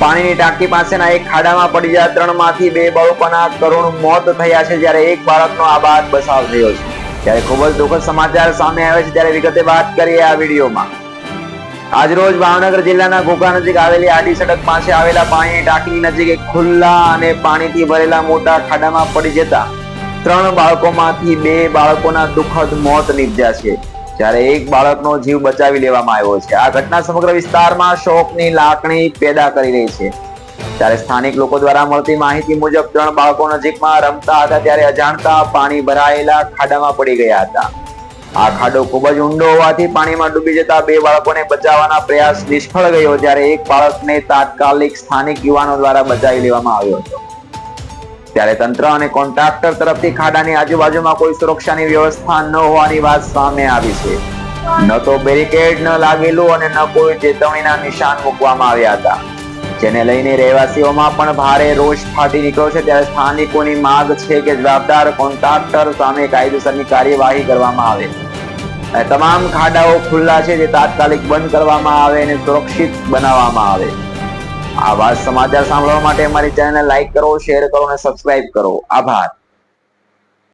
પાણીની ટાંકી પાસેના એક ખાડામાં પડી જતા ત્રણમાંથી બે બાળકોના કરુણ મોત થયા છે, જ્યારે એક બાળકનો આબાદ બચાવ થયો છે. ત્યારે ખૂબ જ દુઃખદ સમાચાર સામે આવે છે, ત્યારે વિગતે વાત કરીએ આ વિડીયોમાં. આજરોજ ભાવનગર જિલ્લાના ઘોઘા નજીક આવેલી આડી સડક પાસે આવેલા પાણીની ટાંકી નજીક એક ખુલ્લા અને પાણીથી ભરેલા મોટા ખાડામાં પડી જતા ત્રણ બાળકોમાંથી બે બાળકોના દુઃખદ મોત નીપજ્યા છે. જ્યારે એક બાળકનો જીવ બચાવી લેવામાં આવ્યો છે. આ ઘટના સમગ્ર વિસ્તારમાં શોકની લાગણી પેદા કરી રહી છે. ત્યારે સ્થાનિક લોકો દ્વારા મળતી માહિતી મુજબ ત્રણ બાળકો નજીકમાં રમતા હતા ત્યારે અજાણતા પાણી ભરાયેલા ખાડામાં પડી ગયા હતા. આ ખાડો ખૂબ જ ઊંડો હોવાથી પાણીમાં ડૂબી જતા બે બાળકોને બચાવવાના પ્રયાસ નિષ્ફળ ગયો જ્યારે એક બાળકને તાત્કાલિક સ્થાનિક યુવાનો દ્વારા બચાવી લેવામાં આવ્યો હતો. ત્યારે તંત્ર અને કોન્ટ્રાક્ટર તરફથી ખાડાની આજુબાજુમાં કોઈ સુરક્ષાની વ્યવસ્થા ન હોવાની વાત સામે આવી છે. ન તો બેરિકેડ ન લાગેલું અને ન કોઈ ચેતવણીના નિશાન મૂકવામાં આવ્યા હતા. જેને લઈને રહેવાસીઓમાં પણ ભારે રોષ ફાટી નીકળ્યો છે. ત્યારે સ્થાનિકોની માંગ છે કે જવાબદાર કોન્ટ્રાક્ટર સામે કાયદેસરની કાર્યવાહી કરવામાં આવે. તમામ ખાડાઓ ખુલ્લા છે જે તાત્કાલિક બંધ કરવામાં આવે અને સુરક્ષિત બનાવવામાં આવે. આવા સમાચાર સાંભળવા માટે અમારી ચેનલને લાઈક કરો શેર કરો અને સબસ્ક્રાઇબ કરો. આભાર.